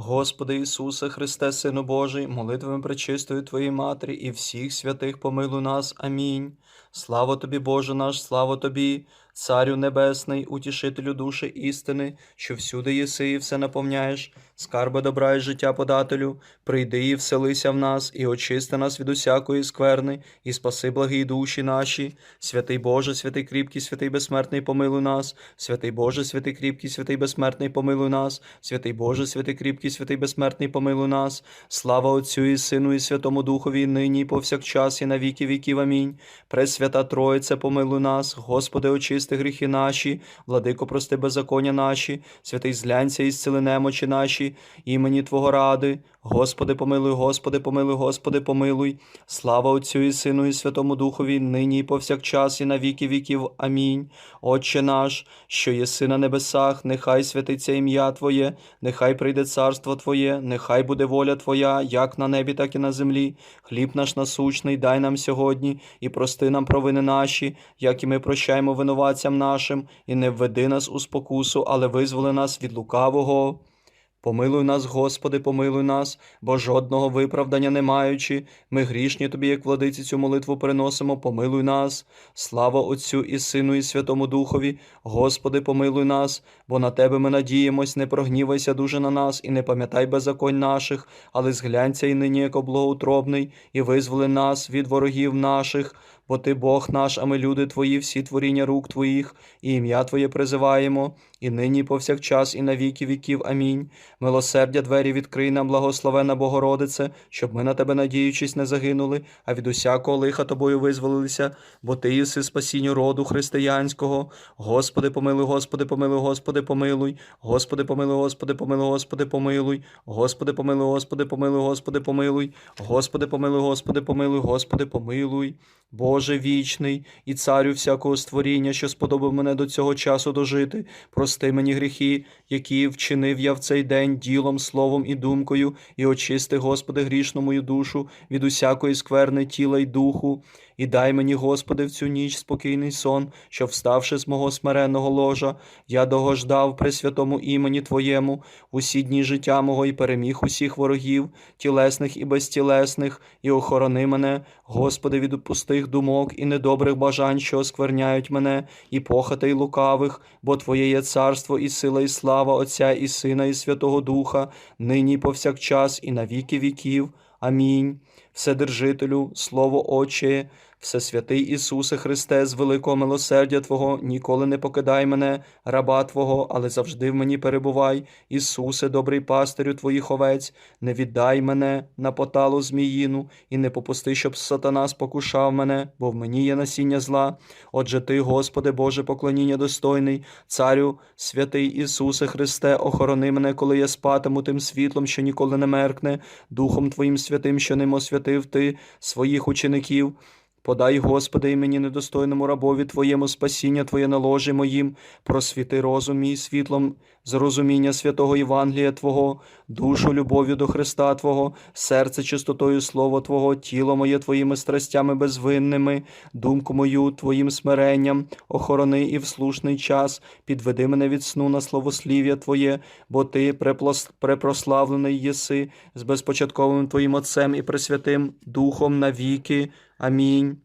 Господи Ісусе Христе, Сину Божий, молитвами пречистої Твоєї Матері і всіх святих помилуй нас. Амінь. Слава тобі, Боже наш, слава тобі, Царю Небесний, утішителю душі істини, що всюди єси і все наповняєш, скарби добра і життя подателю, прийди і вселися в нас, і очисти нас від усякої скверни, і спаси благі душі наші. Святий Боже, святий кріпкий, святий безсмертний, помилуй нас, святий Боже, святий кріпкий, святий безсмертний, помилуй нас, святий Боже, святий кріпкий, святий безсмертний, помилуй нас. Слава Отцю і Сину, і Святому Духові, нині, і повсякчас, і на віки віків. Амінь. Пресвята Троїце, помилуй нас, Господи, очисти гріхи наші, владико, прости беззаконня наші, святий злянця і немочі наші, імені Твого ради. Господи, помилуй, Господи, помилуй, Господи, помилуй. Слава Отцю і Сину, і Святому Духові, нині і повсякчас, і на віки віків. Амінь. Отче наш, що єси на небесах, нехай святиться ім'я Твоє, нехай прийде царство Твоє, нехай буде воля Твоя, як на небі, так і на землі. Хліб наш насущний, дай нам сьогодні, і прости нам провини наші, як і ми прощаємо винуватцям нашим, і не введи нас у спокусу, але визволи нас від лукавого. Помилуй нас, Господи, помилуй нас, бо жодного виправдання не маючи, ми грішні Тобі, як владиці, цю молитву приносимо, помилуй нас. Слава Отцю і Сину, і Святому Духові, Господи, помилуй нас, бо на Тебе ми надіємось, не прогнівайся дуже на нас, і не пам'ятай беззаконь наших, але зглянься і нині, як благоутробний, і визволи нас від ворогів наших. Бо ти Бог наш, а ми люди Твої, всі творіння рук Твоїх, і ім'я Твоє призиваємо, і нині, і повсякчас, і на віки віків. Амінь. Милосердя двері відкрий нам, благословена Богородице, щоб ми на тебе, надіючись, не загинули, а від усякого лиха тобою визволилися, бо ти єси спасінню роду християнського. Господи, помилуй, Господи, помилуй, Господи, помилуй, Господи, помилуй, Господи, помилуй, Господи, помилуй, Господи, помилуй, Господи, помилуй, Господи, помилуй, Господи, помилуй, Господи, помилуй, Господи, помилуй. Боже вічний і царю всякого створіння, що сподобав мене до цього часу дожити, прости мені гріхи, які вчинив я в цей день ділом, словом і думкою, і очисти, Господи, грішну мою душу від усякої скверни тіла й духу. І дай мені, Господи, в цю ніч спокійний сон, що, вставши з мого смиренного ложа, я догождав при святому імені Твоєму усі дні життя мого і переміг усіх ворогів, тілесних і безтілесних, і охорони мене, Господи, від пустих думок і недобрих бажань, що оскверняють мене, і похотей лукавих, бо Твоє є царство, і сила, і слава Отця, і Сина, і Святого Духа, нині і повсякчас, і на віки віків. Амінь. Вседержителю, Слово Отче, Всесвятий Ісусе Христе, з великого милосердя Твого, ніколи не покидай мене, раба Твого, але завжди в мені перебувай. Ісусе, добрий пастирю Твоїх овець, не віддай мене на поталу зміїну, і не попусти, щоб сатана спокушав мене, бо в мені є насіння зла. Отже Ти, Господи, Боже, поклоніння достойний, Царю, святий Ісусе Христе, охорони мене, коли я спатиму тим світлом, що ніколи не меркне, Духом Твоїм святим, що ним освятив Ти своїх учеників. Подай, Господи, і мені недостойному рабові Твоєму спасіння Твоє на ложі моїм, просвіти розум мій світлом, зрозуміння святого Євангелія Твого, душу любов'ю до Христа Твого, серце чистотою Слова Твого, тіло моє Твоїми страстями безвинними, думку мою Твоїм смиренням, охорони і в слушний час, підведи мене від сну на словослів'я Твоє, бо Ти препрославлений єси з безпочатковим Твоїм Отцем і Пресвятим Духом навіки. I mean,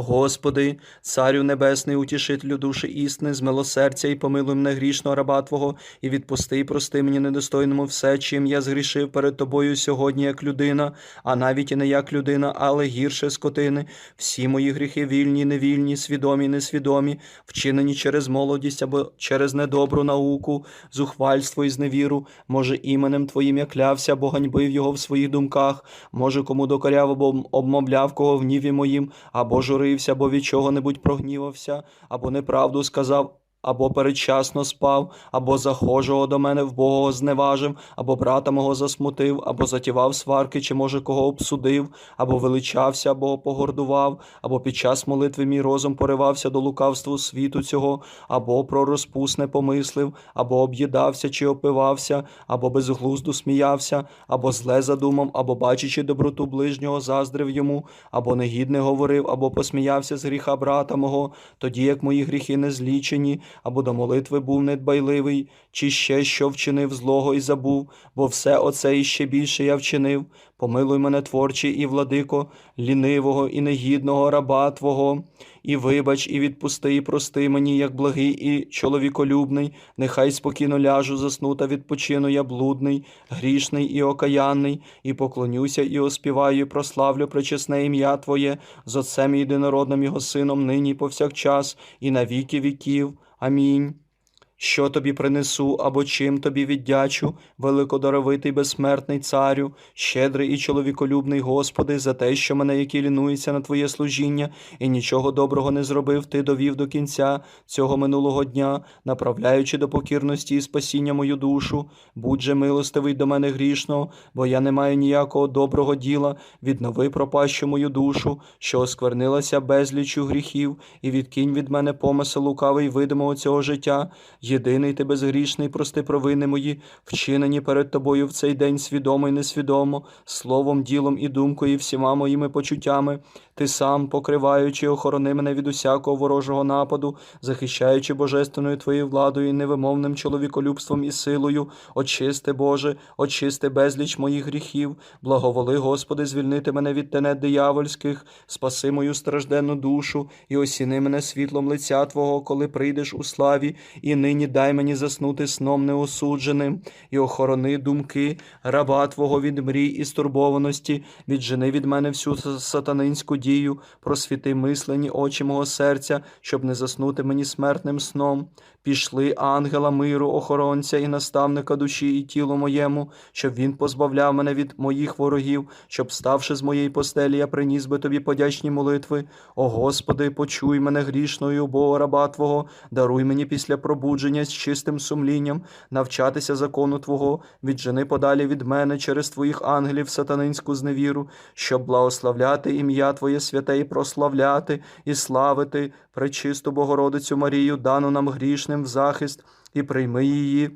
Господи, Царю Небесний, утішителю душі істини, з милосердя і помилуй мене грішного раба Твого, і відпусти, і прости мені недостойному все, чим я згрішив перед Тобою сьогодні як людина, а навіть і не як людина, але гірше скотини. Всі мої гріхи вільні, невільні, свідомі, несвідомі, вчинені через молодість або через недобру науку, зухвальство і зневіру, може, іменем Твоїм я клявся, або ганьбив його в своїх думках, може, кому докоряв або обмовляв кого в гніві моїм, або журився, або від чого-небудь прогнівався, або неправду сказав. Або передчасно спав, або захожого до мене в Бога зневажив, або брата мого засмутив, або затівав сварки, чи може кого обсудив, або величався, або погордував, або під час молитви мій розум поривався до лукавству світу цього, або про розпусне помислив, або об'їдався чи опивався, або безглузду сміявся, або зле задумав, або бачачи доброту ближнього, заздрив йому, або негідне говорив, або посміявся з гріха брата мого, тоді як мої гріхи не злічені, або до молитви був недбайливий, чи ще що вчинив злого і забув, бо все оце і ще більше я вчинив. Помилуй мене, творчий і владико, лінивого і негідного раба Твого, і вибач, і відпусти, і прости мені, як благий і чоловіколюбний, нехай спокійно ляжу, засну та відпочину я блудний, грішний і окаянний, і поклонюся, і оспіваю, і прославлю пречесне ім'я Твоє з Отцем і єдинородним Його Сином, нині повсякчас, і на віки віків. Амінь. Що тобі принесу або чим тобі віддячу, великодоровитий безсмертний царю, щедрий і чоловіколюбний Господи, за те, що мене, які лінуються на Твоє служіння, і нічого доброго не зробив, Ти довів до кінця цього минулого дня, направляючи до покірності і спасіння мою душу. Будь же милостивий до мене грішного, бо я не маю ніякого доброго діла, віднови пропащу мою душу, що осквернилася безлічю гріхів, і відкинь від мене помисел лукавий видимого цього життя. Єдиний ти безгрішний, прости провини мої, вчинені перед тобою в цей день свідомо і несвідомо, словом, ділом і думкою, і всіма моїми почуттями. Ти сам, покриваючи, охорони мене від усякого ворожого нападу, захищаючи божественною твоєю владою і невимовним чоловіколюбством і силою, очисти, Боже, очисти безліч моїх гріхів, благоволи, Господи, звільнити мене від тенет диявольських, спаси мою стражденну душу і осіни мене світлом лиця Твого, коли прийдеш у славі, і нині дай мені заснути сном неосудженим, і охорони думки, раба Твого від мрій і стурбованості, віджени від мене всю сатанинську дію, просвіти мислені очі мого серця, щоб не заснути мені смертним сном. Пішли ангела миру, охоронця і наставника душі і тілу моєму, щоб він позбавляв мене від моїх ворогів, щоб, ставши з моєї постелі, я приніс би тобі подячні молитви. О Господи, почуй мене грішною, бо раба Твого, даруй мені після пробудження з чистим сумлінням, навчатися закону Твого, віджени подалі від мене через Твоїх ангелів сатанинську зневіру, щоб благословляти ім'я Твоє святе і прославляти, і славити пречисту Богородицю Марію, дану нам грішним в захист, і прийми її.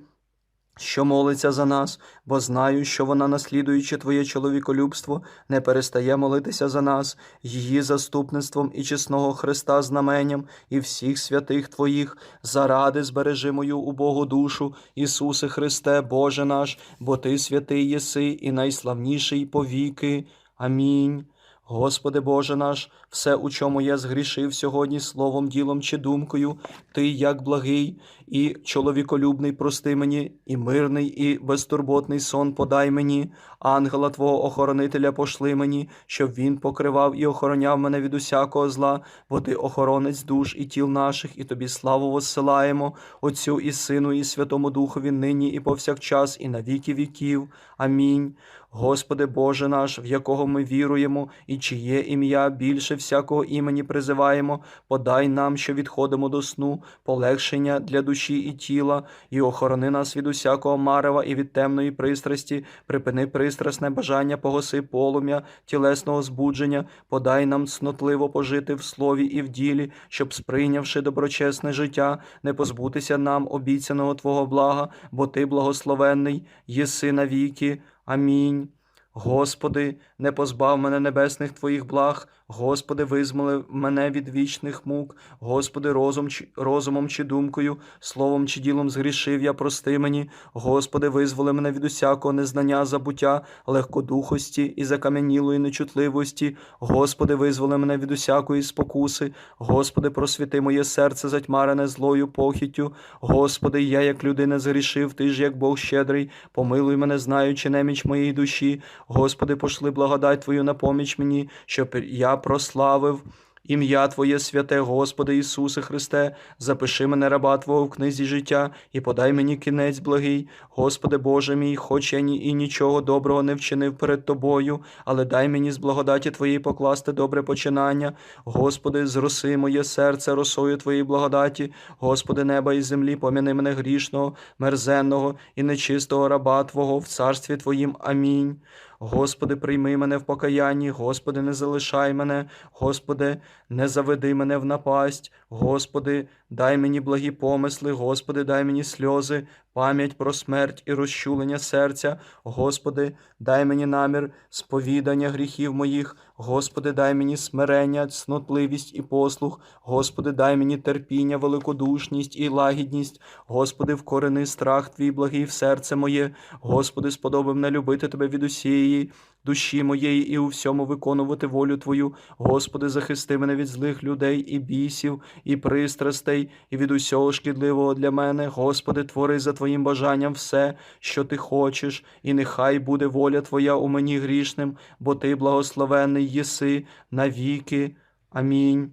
Що молиться за нас, бо знаю, що вона, наслідуючи Твоє чоловіколюбство, не перестає молитися за нас, її заступництвом і чесного Христа знаменням і всіх святих Твоїх, заради збережи мою убогу душу, Ісусе Христе, Боже наш, бо Ти святий єси і найславніший повіки. Амінь. Господи Боже наш, все, у чому я згрішив сьогодні словом, ділом чи думкою, Ти, як благий і чоловіколюбний, прости мені, і мирний, і безтурботний сон подай мені, ангела Твого охоронителя пошли мені, щоб він покривав і охороняв мене від усякого зла, бо Ти охоронець душ і тіл наших, і Тобі славу воссилаємо, Отцю і Сину, і Святому Духові, нині і повсякчас, і на віки віків. Амінь. Господи Боже наш, в якого ми віруємо, і чиє ім'я більше всякого імені призиваємо, подай нам, що відходимо до сну, полегшення для душі і тіла, і охорони нас від усякого марева і від темної пристрасті, припини пристрасне бажання, погаси полум'я, тілесного збудження, подай нам цнотливо пожити в слові і в ділі, щоб, сприйнявши доброчесне життя, не позбутися нам обіцяного Твого блага, бо Ти благословенний, єси навіки. Амінь. Господи, не позбав мене небесних Твоїх благ, Господи, визволи мене від вічних мук, Господи, розум, розумом чи думкою, словом чи ділом згрішив я, прости мені, Господи, визволи мене від усякого незнання, забуття, легкодухості і закам'янілої нечутливості, Господи, визволи мене від усякої спокуси, Господи, просвіти моє серце затьмарене злою похіттю, Господи, я, як людина, згрішив, Ти ж, як Бог щедрий, помилуй мене, знаючи неміч моєї душі, Господи, пошли благодать Твою на поміч мені, щоб я прославив. Ім'я Твоє святе, Господи Ісусе Христе, запиши мене раба Твого в книзі життя і подай мені кінець благий. Господи Боже мій, хоч я ні і нічого доброго не вчинив перед Тобою, але дай мені з благодаті Твоєї покласти добре починання. Господи, зроси моє серце росою Твоєї благодаті, Господи, неба і землі, поміни мене грішного, мерзенного і нечистого раба Твого в царстві Твоїм. Амінь. Господи, прийми мене в покаянні, Господи, не залишай мене, Господи, не заведи мене в напасть, Господи, дай мені благі помисли, Господи, дай мені сльози, пам'ять про смерть і розчулення серця. Господи, дай мені намір сповідання гріхів моїх. Господи, дай мені смирення, цнотливість і послух. Господи, дай мені терпіння, великодушність і лагідність. Господи, вкорени страх Твій благий в серце моє. Господи, сподоби мене любити Тебе від усієї душі моєї і у всьому виконувати волю Твою. Господи, захисти мене від злих людей і бісів, і пристрастей, і від усього шкідливого для мене. Господи, твори за Твоїм бажанням все, що Ти хочеш, і нехай буде воля Твоя у мені грішним, бо Ти благословений єси навіки. Амінь.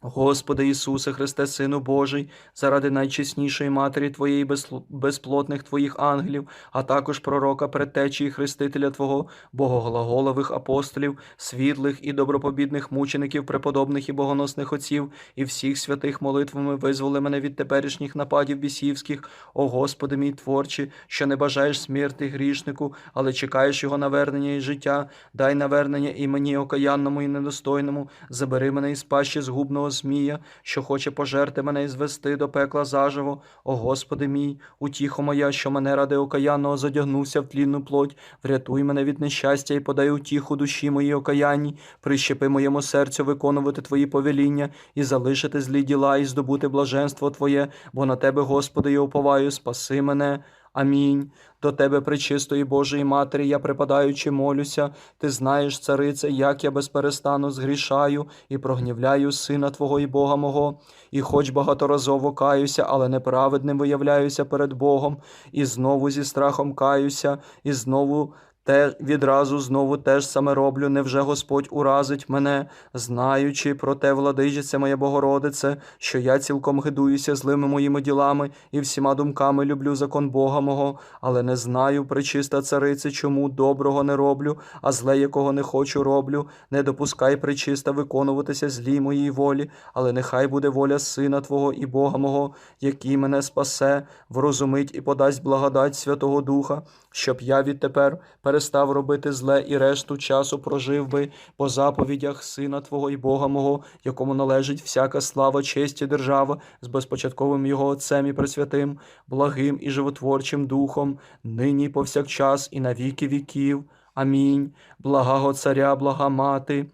Господи Ісусе Христе, Сину Божий, заради найчеснішої Матері Твоєї безплотних Твоїх ангелів, а також пророка, предтечі і хрестителя Твого, богоглаголових апостолів, світлих і добропобідних мучеників, преподобних і богоносних отців, і всіх святих молитвами визволи мене від теперішніх нападів бісівських, о Господи мій творче, що не бажаєш смерти грішнику, але чекаєш його навернення і життя, дай навернення і мені, окаянному і недостойному, забери мене із пащі згубного змія, що хоче пожерти мене і звести до пекла заживо. О Господи мій, утіхо моя, що мене ради окаянного задягнувся в тлінну плоть, врятуй мене від нещастя і подай утіху душі моїй окаянній, прищепи моєму серцю виконувати Твої повеління і залишити злі діла, і здобути блаженство Твоє, бо на Тебе, Господи, я уповаю, спаси мене. Амінь. До Тебе, пречистої Божої Матері, я припадаючи молюся. Ти знаєш, царице, як я безперестану згрішаю і прогнівляю Сина Твого і Бога мого, і хоч багаторазово каюся, але неправедним виявляюся перед Богом, і знову зі страхом каюся, і знову те відразу знову теж саме роблю. Невже Господь уразить мене, знаючи про те, владичице моя Богородице, що я цілком гидуюся злими моїми ділами і всіма думками люблю закон Бога мого, але не знаю, пречиста царице, чому доброго не роблю, а зле, якого не хочу, роблю. Не допускай, пречиста, виконуватися злій моїй волі, але нехай буде воля Сина Твого і Бога мого, який мене спасе, врозумить і подасть благодать Святого Духа, щоб я відтепер перестав робити зле і решту часу прожив би по заповідях Сина Твого і Бога мого, якому належить всяка слава, честь і держава з безпочатковим Його Отцем і Пресвятим, благим і животворчим Духом, нині повсякчас і на віки віків. Амінь. Благого Царя, блага Мати.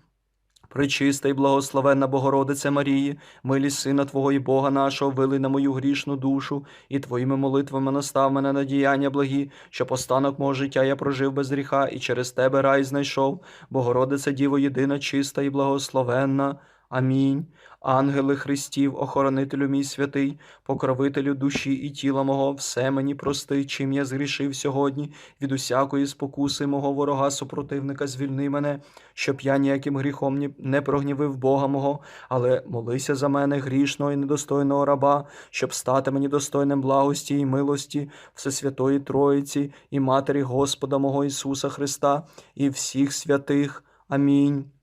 Пречиста й благословенна Богородице Марії, милість Сина Твого і Бога нашого, вили на мою грішну душу, і Твоїми молитвами настав мене на діяння благі, що постанок мого життя я прожив без гріха, і через Тебе рай знайшов. Богородице Діво єдина, чиста і благословенна. Амінь. Ангели Христів, охоронителю мій святий, покровителю душі і тіла мого, все мені прости, чим я згрішив сьогодні, від усякої спокуси мого ворога супротивника звільни мене, щоб я ніяким гріхом не прогнівив Бога мого, але молися за мене грішного і недостойного раба, щоб стати мені достойним благості і милості Всесвятої Троїці і Матері Господа мого Ісуса Христа і всіх святих. Амінь.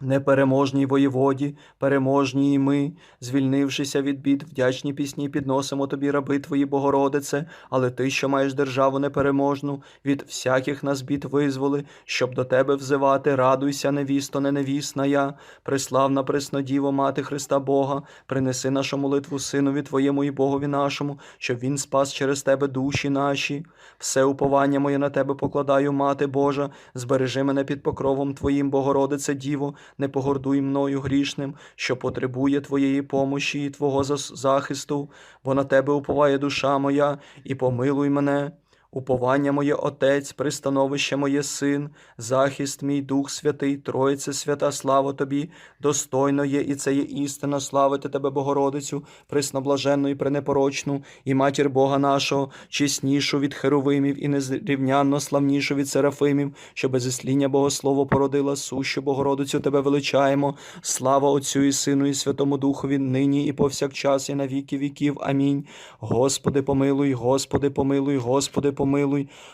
Непереможній воєводі, переможні і ми, звільнившися від бід, вдячні пісні підносимо тобі, раби твої, Богородице, але ти, що маєш державу непереможну, від всяких нас бід визволи, щоб до тебе взивати, радуйся, невісто, не невісна я, преславна преснодіво, мати Христа Бога, принеси нашу молитву Синові Твоєму і Богові нашому, щоб Він спас через тебе душі наші. Все уповання моє на тебе покладаю, Мати Божа, збережи мене під покровом Твоїм, Богородице Діво, не погордуй мною грішним, що потребує Твоєї помощі і Твого захисту, бо на Тебе уповає душа моя, і помилуй мене. Уповання моє Отець, пристановище моє Син, захист мій Дух Святий, Троїце свята, слава Тобі, достойно є, і це є істина, славити Тебе, Богородицю, пресноблаженну і пренепорочну, і матір Бога нашого, чеснішу від херовимів і незрівнянно славнішу від серафимів, що без ісління Богослово породила сущу Богородицю Тебе величаємо. Слава Отцю і Сину, і Святому Духові, нині і повсякчас, і на віки віків. Амінь. Господи, помилуй, Господи, помилуй, Господи, помилуй,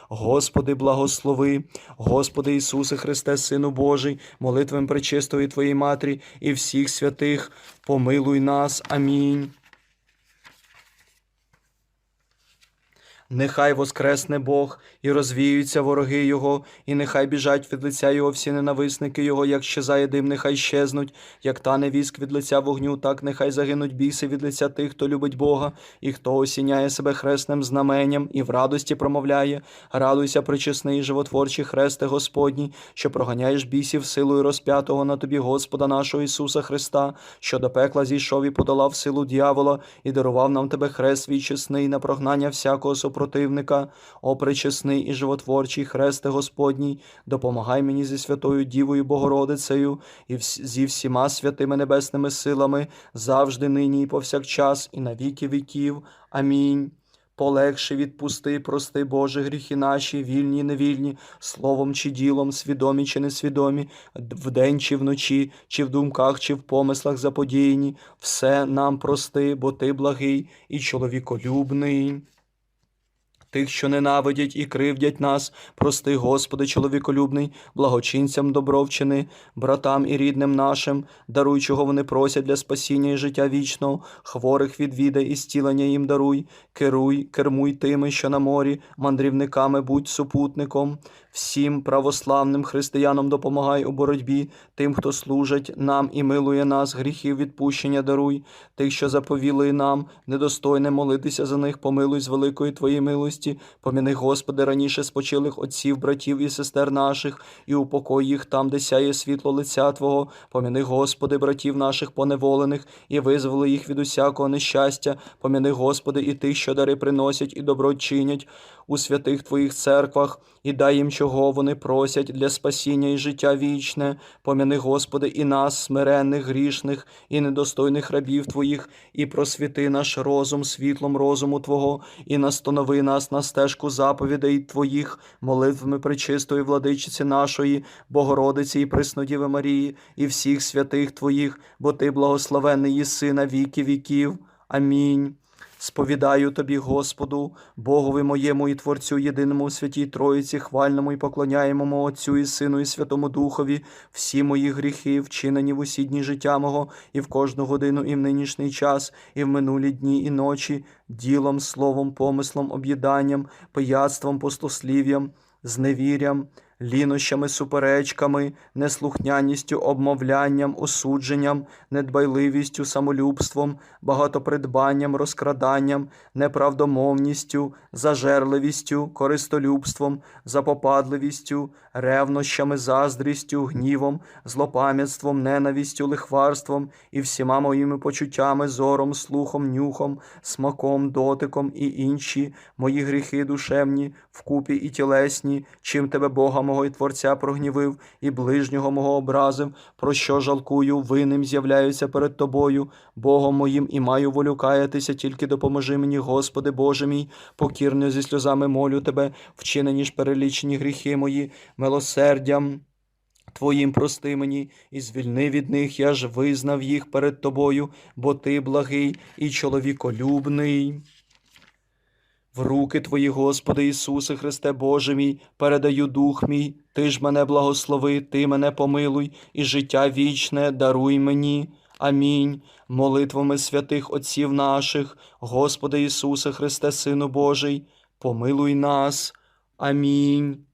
Господи, благослови, Господи Ісусе Христе, Сину Божий, молитвам пречистої Твоєї Матері і всіх святих, помилуй нас. Амінь. Нехай воскресне Бог і розвіються вороги Його, і нехай біжать від лиця Його всі ненависники Його, як щезає дим, нехай щезнуть, як тане віск від лиця вогню, так нехай загинуть біси від лиця тих, хто любить Бога, і хто осіняє себе хресним знаменням і в радості промовляє. Радуйся, причесний животворчий хресте Господній, що проганяєш бісів силою розп'ятого на тобі Господа нашого Ісуса Христа, що до пекла зійшов і подолав силу дьявола, і дарував нам тебе хрест свій чесний на прогнання всякого супротивника. О, пречесний і животворчий хресте Господній, допомагай мені зі святою Дівою Богородицею і зі всіма святими небесними силами, завжди нині і повсякчас, і на віки віків. Амінь. Полегши відпусти, прости, Боже, гріхи наші, вільні і невільні, словом чи ділом, свідомі чи несвідомі, вдень чи вночі, чи в думках, чи в помислах заподіяні, все нам прости, бо ти благий і чоловіколюбний. Тих, що ненавидять і кривдять нас, прости, Господи, чоловіколюбний, благочинцям добровчини, братам і рідним нашим, даруй, чого вони просять для спасіння і життя вічного, хворих відвідай і стілення їм даруй, керуй, кермуй тими, що на морі, мандрівниками будь супутником, всім православним християнам допомагай у боротьбі, тим, хто служить нам і милує нас, гріхів відпущення даруй, тих, що заповіли нам, недостойне молитися за них, помилуй з великої Твоєї милості, поміни, Господи, раніше спочилих отців, братів і сестер наших, і упокой їх там, де сяє світло лиця Твого, поміни, Господи, братів наших поневолених, і визволи їх від усякого нещастя, поміни, Господи, і тих, що дари приносять і добро чинять у святих Твоїх церквах, і дай їм, чого вони просять для спасіння і життя вічне, поміни, Господи, і нас, смиренних, грішних і недостойних рабів Твоїх, і просвіти наш розум світлом розуму Твого, і настанови нас на стежку заповідей Твоїх, молитвами пречистої владичиці нашої, Богородиці і Преснодіви Марії, і всіх святих Твоїх, бо Ти благословений єси на віки віків. Амінь. Сповідаю тобі, Господу, Богові моєму і Творцю єдиному у святій Троїці, хвальному і поклоняємому Отцю і Сину, і Святому Духові, всі мої гріхи, вчинені в усі дні життя мого, і в кожну годину, і в нинішній час, і в минулі дні і ночі, ділом, словом, помислом, об'їданням, пияцтвом, пустослів'ям, зневірям, лінощами, суперечками, неслухняністю, обмовлянням, осудженням, недбайливістю, самолюбством, багатопридбанням, розкраданням, неправдомовністю, зажерливістю, користолюбством, запопадливістю, ревнощами, заздрістю, гнівом, злопам'ятством, ненавістю, лихварством і всіма моїми почуттями, зором, слухом, нюхом, смаком, дотиком і інші мої гріхи душевні, вкупі і тілесні, чим тебе Бога мого і Творця прогнівив, і ближнього мого образив, про що жалкую, винним з'являюся перед тобою, Богом моїм, і маю волю каятися, тільки допоможи мені, Господи Боже мій, покірно зі сльозами молю тебе, вчинені ж перелічені гріхи мої, милосердям. Твоїм прости мені, і звільни від них, я ж визнав їх перед тобою, бо ти благий і чоловіколюбний. В руки Твої, Господи Ісусе Христе Боже мій, передаю дух мій, Ти ж мене благослови, Ти мене помилуй, і життя вічне даруй мені. Амінь. Молитвами святих Отців наших, Господи Ісусе Христе, Сину Божий, помилуй нас. Амінь.